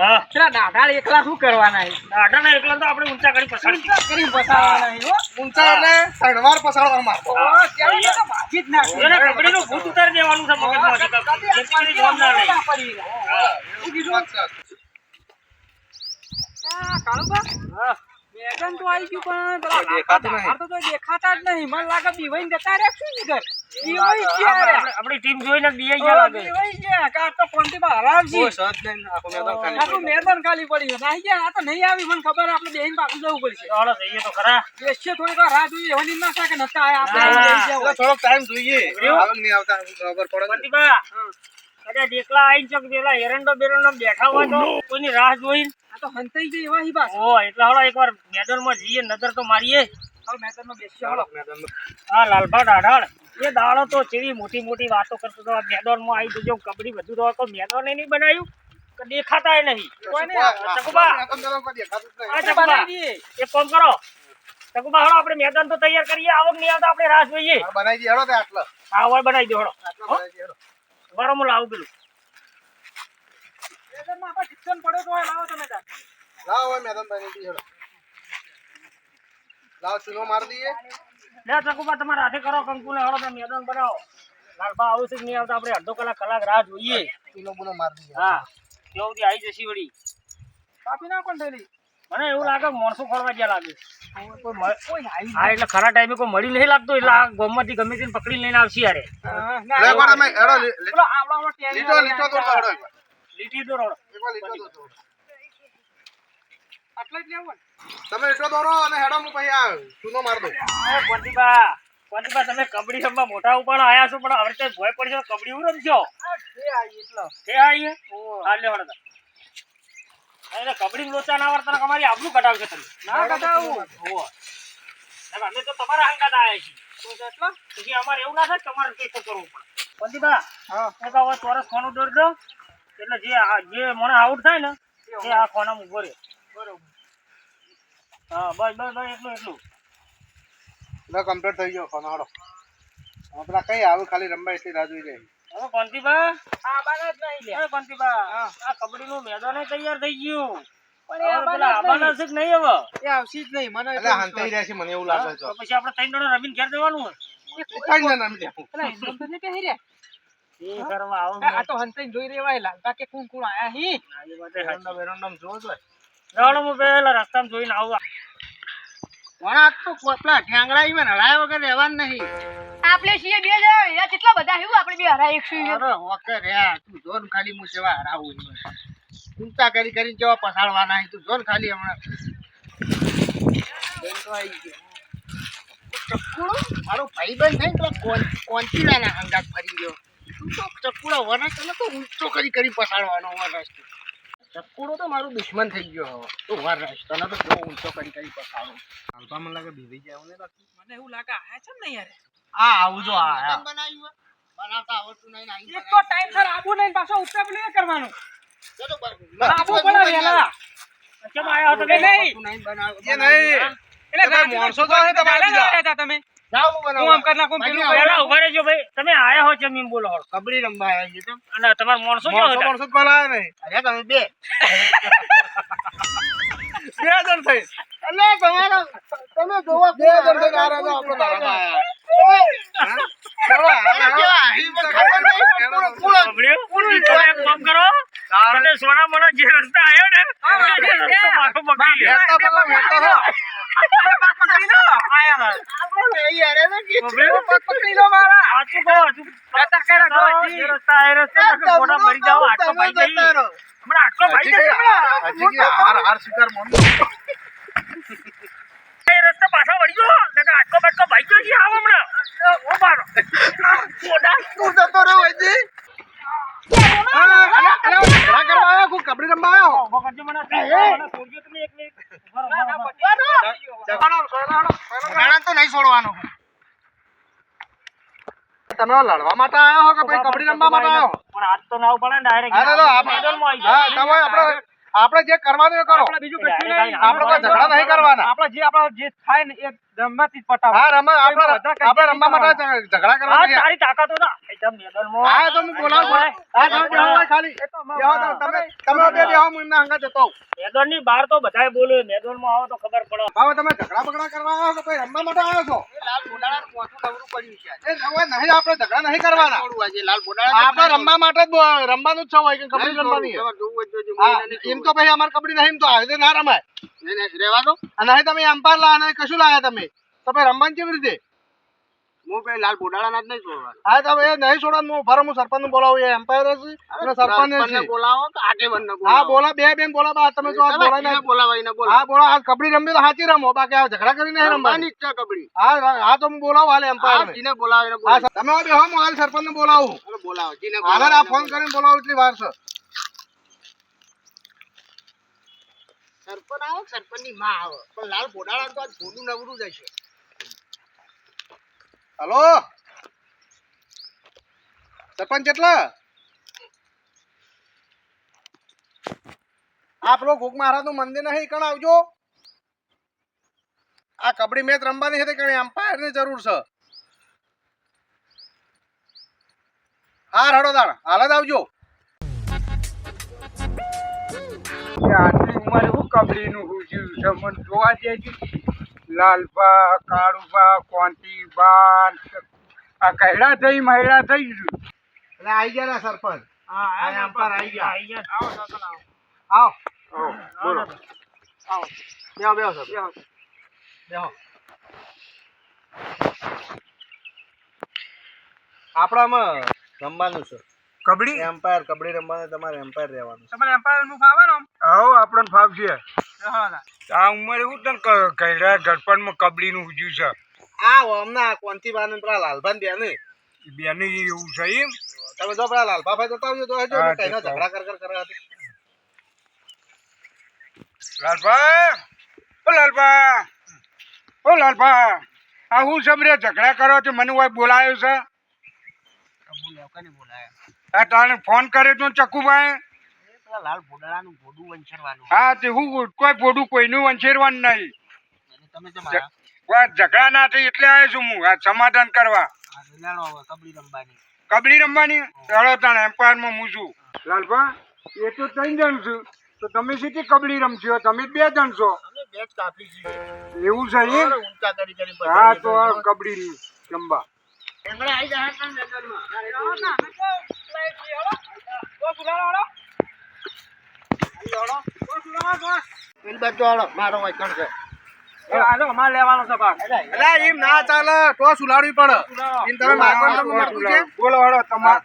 કાળુબા હા પેલા દાઢાળ એકલા શું કરવાના છે? એકલા તો આપણે ઊંચા કરી પસાડી કરી બસાવવાના છે, ઊંચા એટલે ત્રણવાર પસાડવા મારતો ઓ, તો ભાગી જ નાખે. એને કબડ્ડીનું ભૂત ઉતારી દેવાનું છે મગજમાંથી. જેથી કરી જોમ ના લે. શું કીધું? કાળુબા, હા. મેદાન તો આઈ ગયું પણ પેલા દેખાતું તો દેખાતા જ નહીં મને લાગે બીવાઈને જતા રહ્યા શું નીકળ આપણે- ગયા રે. આપણે- આપણી ટીમ જોઈને જ ગયા લાગે બીવાઈ ગયા કાં તો કોન્ટીમાં હરાવજી. કોઈ સહજ નહીં, આખું મેદાન ખાલી આખું મેદાન ખાલી પડ્યું છે. નાહી ગયા આ તો નહીં આવી મને ખબર આપણે બેહીને પાછું જવું પડશે ચાલો જઈએ તો ખરા બેસીએ થોડીક વાર રાહ જોઈએ એવાની ના થાય નતા આયા આપણે હા. આવી જઈએ. એટલે થોડોક ટાઈમ જોઈએ એવું? નહીં આવતા ખબર પડે ને. અરે દેખલા આઈ ચોક એરંડો બેરંડો બેઠા હોય તો કોઈની રાહ જોઈને આ તો હંતાઈ ગઈ એવા હી બસ ઓ એટલે હળો એકવાર મેદાનમાં જઈએ નજર તો મારીએ હવે મેદાનમાં બેસીએ હાલો. મેદાનમાં. હા લાલભા ડાઢાળ એ દાડો તો કેવી મોટી મોટી વાતો કરતો હતો. મેદાન મેદાનમાં આવી જજો કબડી બધું તો કોઈ મેદાન નહીં બનાવ્યું. દેખાતા દેખાતાય નહીં. એક કામ કરો. ચકુબા હળો આપણે મેદાન તો તૈયાર કરીએ. આવક નહીં આવતા આપણે રાહ જોઈએ. બનાવી દે હળો તે આટલા. હા હોય બનાવી દે હળો બરો હું? લાવું પેલું. મેદાનમાં આપણે ઢીચણ પડ્યો તો લાવો તમે તાર. લાવો મેદાન બનાવી દે હળો લાવો, ચૂનો મારી દઈએ. લે ચકુબા તમારા હાથે કરો કંકુને હળો તમે મેદાન બનાવો. લાલભા આવું છે નહીં આવતા? આપણે અડધો કલાક કલાક રાહ જોઈએ. મારી હા. સુધી આવી જશે વળી. કાપી નાખો ને થેલી. મને એવું લાગે માણસો ખોરવા જ્યાં લાગે. હા એટલે ખરા ટાઈમે કોઈ મળી નહીં લાગતું એટલે આ ગોમમાંથી ગમે તેને પકડી લઈને આવશે યારે ના, લીટો, દોરો. આટલે જ લેવું તમે એટલો દોરો અને હેડો હું પછી આ ચૂનો મારી દઉં. એ કોંતીબા કોંતીબા તમે કબડી રમવા મોટા ઉપાડો આયા છો પણ હવે તો ભોય પડશે કબડી હું રમશો કે આવી એટલો. તે આઈએ હા લે વળતા અરે કબડ્ડી લોચા ના અમારી આબરૂ કઢાવશે તમે ના. અમે તો તમારા હંગાત આયા છીએ તો એટલો? અમારે એવું ના થાય કે તમારે કંઈક તો કરવું પડે કોંતીબા હા. ચોરસ ખોનું દોરી દો એટલે જે જે મને આઉટ થાય ને એ આ ખોનામાં ઊભો રહ્યો બરોબર. હા બસ બસ બસ એટલું એટલું લે, complete થઈ ગયો ફોન, હેડો. હવે કઈ આવે ખાલી રમવા એટલી રાહ જોઈ જાય. હવે કોંતીબા આ જ નહીં લે. અરે કોંતીબા આ કબડ્ડીનું મેદાન તૈયાર થઈ ગયું પણ એ છે નહીં હવે એ આવશે જ નહીં. મને એટલે હાંતાઈ રહ્યા છે, મને એવું લાગે છે. પછી આપણે ત્રણ જણા રમીને ઘેર જવાનું કઈ ના નામ દેવું. પેલા હિંદુ તો નહીં પહેરી રહ્યા. એ કરવા આવું આ તો હંતાઈને જોઈ રેવાય લાગતા કે કોણ કોણ આયા હી બેરંડમ બેરંડમ જોવો હું પેલા રસ્તામાં જોઈને આવું. વણાટ તો કોટલા ઢાંગડા ઈમાં નળાયા વગર રહેવાનું નહીં. આપણે છીએ બે જણા કેટલા બધા હેવું આપણે બે હરાય એકસો અરે હોકે રે તું જોન ખાલી હું સેવા હરાવું. ચિંતા કરી કરીને જેવા પસાડવાના તું જોન ખાલી હમણાં. બેન તો આઈ ગયો. ચકુડો? મારો ભાઈબંધ છે ને પેલો કોન- કોંચીલાના હંગાત ફરી ગયો. તું તો ચકુડા વરસ તો ઊંચો કરી કરી પસાડવાનો વરસ ચકુડો તો મારું દુશ્મન થઈ ગયો હવે. વાર વરસ તને તો કેવો ઊંચો કરી કરી પસાડો. હાલતા મને લાગે ભીવી જાય નહીં મને એવું લાગે આ છે ને યાર. આ આવું જો આ આ. બનાવ્યું બનાવતા આવડતું નહીં ને એક તો ટાઈમ સર આબુ નહીં પાછો ઉપરા પેલું એ કરવાનું આબુ પડે વેલા. કેમ આયા હતો નહીં. નહીં. બનાવ એ નહીં. એટલે તમે તો નહીં તમારા ચાલે ને તા તમે. બે. બે જણ થઈ. એટલે તમારો તમે જોવા બે જણ થઈ આ સોના મોના જે રસ્તા આવ્યો ને રસ્તો પાછો પકડી લે હમણાં આટલો ભાઈ હાર હાર મોની. એ રસ્તે પાછો વળી ગયો. નકર આટકો બાટલો ભાઈ ગયો છે આવો હમણાં. ઓ બારો. કોડા તું જતો હજી? રમવા આવ્યો? રહો. નાણા તો નહીં છોડવાનો. તમે લડવા માટે આવ્યો હો કે ભાઈ કબડ્ડી રમવા માટે આવ્યો? પણ આજ તો ના પડે ડાયરેક્ટ હા. તમે આપણે આપણે જે કરવાનું એ કરો. બીજું કશું નહીં. આપણે કોઈ ઝઘડા નહીં કરવાના. આપણે જે આપણે જે થાય ને એ રમવાથી પટાવ પટાવો. હા રમવા આપણે આપણે રમવા માટે ઝઘડા કરવા તારી તાકાતો ના એકદમ મેદાનમાં હા તો હું બોલાવું હા તમે બેહો ખાલી. બેહો તમે તમે બે બેહો હું એમના અંગત જતો હોઉં. મેદાનની બહાર તો બધાય બોલે મેદાનમાં આવો તો ખબર પડે. હવે તમે ઝઘડા બગડા કરવા આવ્યો છો? કોઈ રમવા માટે આવ્યો છો? લાલ બોડાળાનું મોઢું નવરું પડ્યું છે. એ હવે નહીં આપણે ઝઘડા નહીં કરવાના. આજે લાલ બોડાળા આપણે રમવા માટે જ રમવાનું જ છે હોય કે કબડ્ડી રમવાની છે. એમ તો પછી અમારે કબડી નહીં એમ તો આજે ના રમાય. નહીં, નહીં, રહેવા દો. અને નહીં તમે અમ્પાયર લાયા કશું લાયા તમે? તમે રમવાની કેવી રીતે? હું પેલા લાલ બોડાળાના જ નહીં છોડવાના. હા તમે એ નહીં છોડવાનું હું ફરે હું સરપંચનું બોલાવું એ એમ્પાયર છે અને સરપંચ સરપંચને છે. બોલાવો કે આગેવાનને હા બોલાવો. બોલા બે બેન બોલા બા તમે જો આ બોલા એને નહીં બોલાવો, એને હા બોલા આ કબડ્ડી રમી તો સાચી રમો બાકી આ ઝઘડા કરી રમવાની. રમવાની જ હા હા તો હું બોલાવું હાલે એમ્પાયર ને. જેને બોલાવો. હા તમે હું હાલ સરપંચ ને બોલાવું બોલાવો. જેને હાલે આ ફોન કરીને બોલાવું એટલી વાર છે સરપંચ આવો કે સરપંચની માં આવે. પણ લાલ બોડાળા તો આજ ભોંડું નવરું જ હશે. હલો? સરપંચ કેટલા આપણો ગોક મહારાજનું મંદિર નહીં કણ આવજો. આ કબડ્ડી મેચ રમવાની છે કણ એમ્પાયરની જરૂર છે. હા રડો દાણ હાલ જ આવજો. હું કબડ્ડીનું મને જોવા દેજો. લાલબા કાળુબા કોંતીબા આ કહેડા થઈ મહિલા થઈ. ગયું એટલે આવી ગયા ને સરપંચ? હા આ એમ્પાયર આવી ગયા. આવી ગયા. આવો સરપંચ આવો. આવો. બોલો. બેહો બેહો સર. બેહો. આપણામાં રમવાનું છે. કબડ્ડી? એમ્પાયર કબડ્ડી રમવાનું તમારે એમ્પાયર રહેવાનું તમારે એમ્પાયરનું ફાવવાનું હો આપણને ફાવશે. આ ઉંમરે હું તને કહેડા ગડપણમાં કબડીનું ઉજ્યું છે. આ હમણાં કોનથી બાને પેલા લાલભાન બેને? બેને એવું છે એમ તમે જો પેલા લાલભા ભાઈ જતા આવજો તો હજો કઈનો ઝઘડા કર કર કરે ઓ લાલબા ઓ લાલબા આ હું સમરે ઝઘડા કરો છો? મને કોઈ બોલાયો છે? કોને બોલાયા? આ ફોન કર્યો તો ચકુભાઈ? પેલા લાલ બોડાળાનું ભોંડું વંચારવાનું હા તે હું કોઈ બોડું કોઈનું વંચેરવાનું નહીં. તમે તો કોઈ ઝઘડા ના થઈ એટલે આવ્યો છું હું. આ સમાધાન કરવા. કબડ્ડી રમવાની. કબડ્ડી રમવાની? ચડો એમ્પાયરમાં હું છું. લાલભા એ તો ત્રણ જણ છું. તો તમે સીધી કબડી રમશો? તમે બે જણ છો. એવું છે હા તો કબડી રમવા એમણે આવી જાય મારો વાઈકણ છે. લેવાનો છે ભાગ. એટલે એમ ના ચાલે તો સુલાડવી પડે. તમે માગવાનું છે બોલવાડો તમાર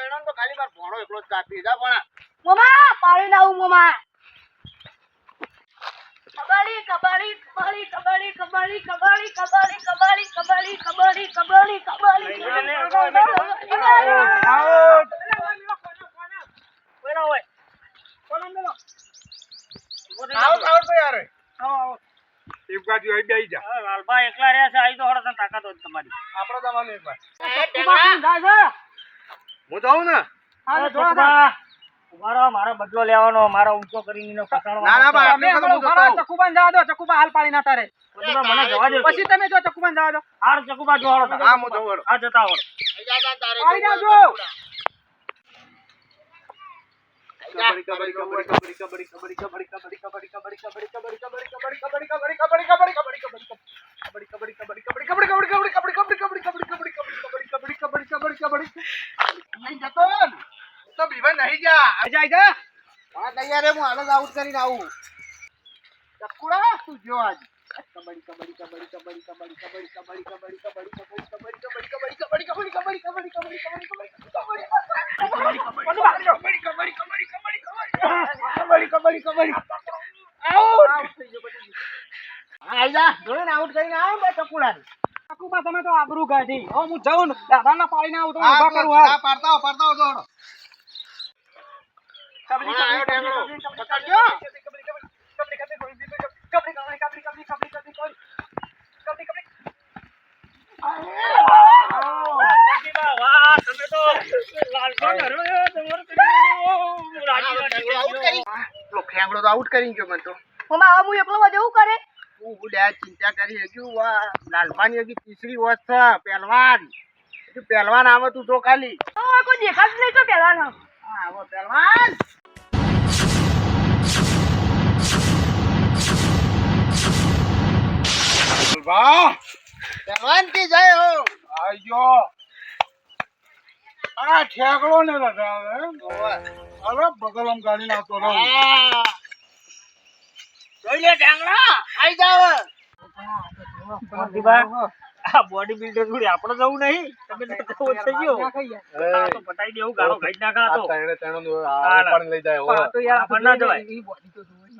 એડો તો માર ભણો એકલો જ કાપી જા મોમા પાડી લાવું મમા. કબાડી કબાડી કબાડી કબાડી કબાડી કબાડી કબાડી કબાડી કબાડી કબાડી કબાડી હા, હું જાઉં ને કબડી મારો બદલો લેવાનો મારો ઊંચો કરીને પસાડો ના ના ભાઈ કબડી તો ઉભારો કબડી કબડી કબડી કબડી હાલ કબડી ના તારે કબડી જવા દો પછી કબડી જો ચકુબાન જવા દો હાર ચકુબા જોવાડો હા હું જોવાડો હા જતા હોડો આવી જાજો કબડ્ડી કબડ્ડી કબડ્ડી કબડ્ડી તો નહીં જા જાય જા હા તૈયાર હું હાલ આઉટ કરીને આવું ચકુડા તું જો આજ કબડ્ડી કબડ્ડી કબડ્ડી કબડ્ડી કબડ્ડી કબડ્ડી કબડ્ડી કબડ્ડી કબડ્ડી કબડ્ડી કબડ્ડી કબડ્ડી કબડ્ડી કબડ્ડી કબડ્ડી કબડ્ડી કબડ્ડી આઉટ કરીને આવો ચકુડા ચકુભા તમે તો આબરૂ કાઢી હું જાઉં દાદા દાદાના પાડીને આવું તો હા કરું હા પાડતા પાડતા આવો, કબડી તો આઉટ કરી ગયો મને તો ઓમાં હવે હું એકલો જવું કરે હું ઉડ્યા ચિંતા કરી હજુ લાલવાની હજી તીસરી વર્ષ પહેલવાન પહેલવાન આવે તું તો ખાલી કોઈ દેખાતું નહીં તો પહેલવાન આવો પહેલવાન વાહ. કી જય હો. આયો આ ઠેકડો ને લગાવે અરે બગલમ ગાડી નાખતો રહું. જોઈ લે ઢાંગણા. આઈ જાવ આ બોડી બિલ્ડર જોડે આપણે જવું નહીં. તમે તો થઈ ગયો. આ તો પટાઈ દેવું ગાળો ખાઈ નાખા તો. ત્રણે ત્રણ ઉપાડીને લઈ જાય હો. આપણને ના જવાય.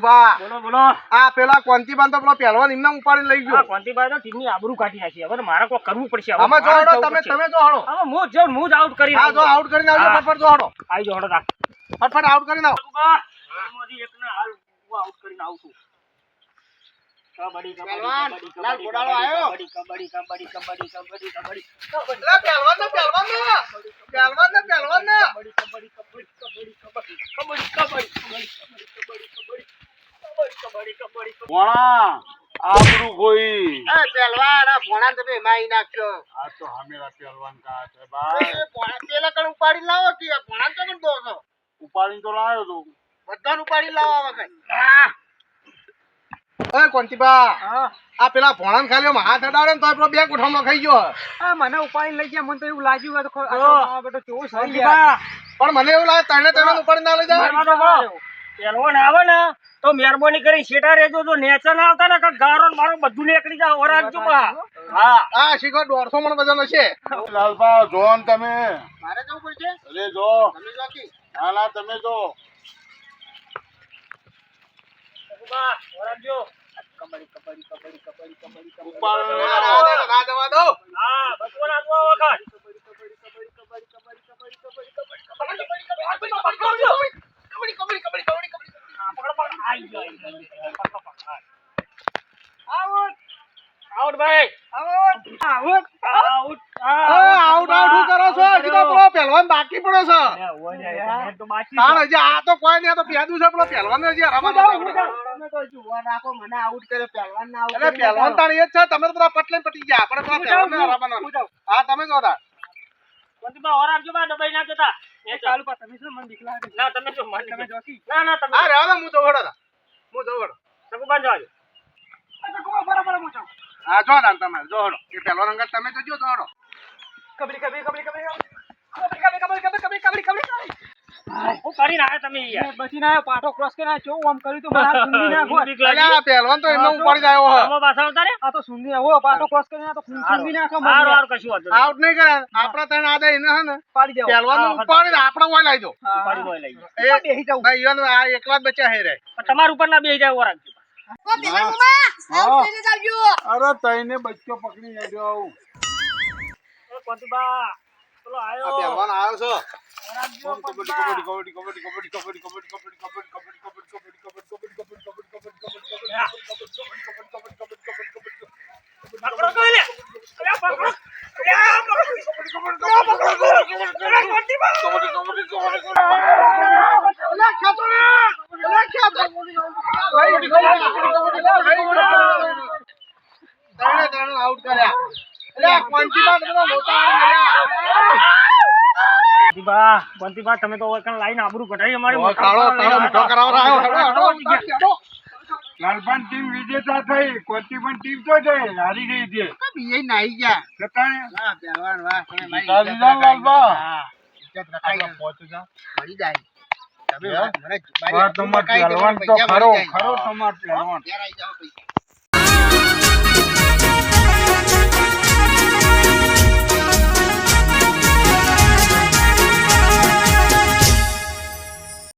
કાળુબા, બોલો બોલો આ પેલા કોંતીબાન તો પેલો પહેલવાન એમને ઉપાડીને લઈ ગયો કોંતીભાઈ તો ટીમની આબરૂ કાઢી નાખી હવે મારે કોઈ કરવું પડશે હવે જો હડો તમે. તમે જો હડો હવે હું જો હું જ આઉટ કરી હા જો આઉટ કરીને આવજો. ફટફટ જો હડો આવી જો હડો. ફટફટ આઉટ કરીને આવો એમાંથી એકને હાલ હું આઉટ કરીને આવું છું. પહેલવાન, લાલ આવ્યો. પહેલવાન ને પહેલવાન ને પહેલવાન ને પહેલવાન ને. વાણા કોઈ. એ પહેલવાન આ ભોણા તમે નાખ્યો આ તો હમેરા પહેલવાન કા છે એ ભાઈ. ભોણા પેલા કણ ઉપાડી લાવો કે આ ભોણા તો પણ છો તો લાવ્યો તું. બધાને ઉપાડી લાવો વખત. એ કોંતીબા આ પેલા ભોણાને ખાલી આમ હાથ અડાડે ને તો પેલો બે ગુઠામણો ખાઈ ગયો. મને ઉપાડી લઈ ગયા મને તો એવું લાગ્યું કે તો આ આ બેટો કેવો સહી યાર. પણ મને એવું લાગે તને તને ઉપાડી ના લઈ જાય. દો, આવે ને તો મહેરબાની કરી શેટા રહેજો જો નેચર ના આવતા ને કાંઈક ગારો મારો બધું નીકળી જાય ઓરાકજો બા. હા. આ શીખો દોઢસો મણ વજન હશે. લાલપા જો તમે. મારે જવું પડશે? અરે જો તમે જો ના ના તમે જો kabaddi kabaddi kabaddi out out out. Out. Out out તમે ચાલુ પા મન દીકલા તમે જો મન તમે હું બરાબર હું હા જો ના તમે જોડો તમે તો જો કબડી કબડી કબડી કબડી કબડી કબડી હું કરીને આવ્યો તમે યાર બચીને ઉપર ના બે જાવ ઓરાજી ઓ પેલા બચ્ચો પકડી લેજો એ કોંતીબા પેલો આ આયો પહેલવાન આવ્યો છો. કબડ્ડી કબડ્ડી કબડ્ડી કબડ્ડી કબડ્ડી કબડ્ડી કબડ્ડી કબડ્ડી કબડ્ડી કબડ્ડી પકડો તો એને. અરે પકડો. અરે પકડો. ત્રણે ત્રણ આઉટ કર્યા અરે આ કોંચીમાં તમે મોટા મળ્યા. બંટીબા તમે તો હવે લાઈન આબરૂ કઢાઈ અમારી કાળો તાળો મીઠો કરાવવા આવ્યો હેડો લાલપાન ટીમ વિજેતા થઈ કોટી પણ ટીમ તો થઈ હારી ગઈ છે. કેમ એ નાઈ ગયા. સતાણે વાહ પહેલવાન વાહ તમે મારી. લાલબા. ઇજ્જત રખાઈ ગઈ. જા મરી જાય. તમે મને મારી તમાર પહેલવાન તો ખરો ખરો તમાર પહેલવાન યાર આઈ જાઓ પૈસા.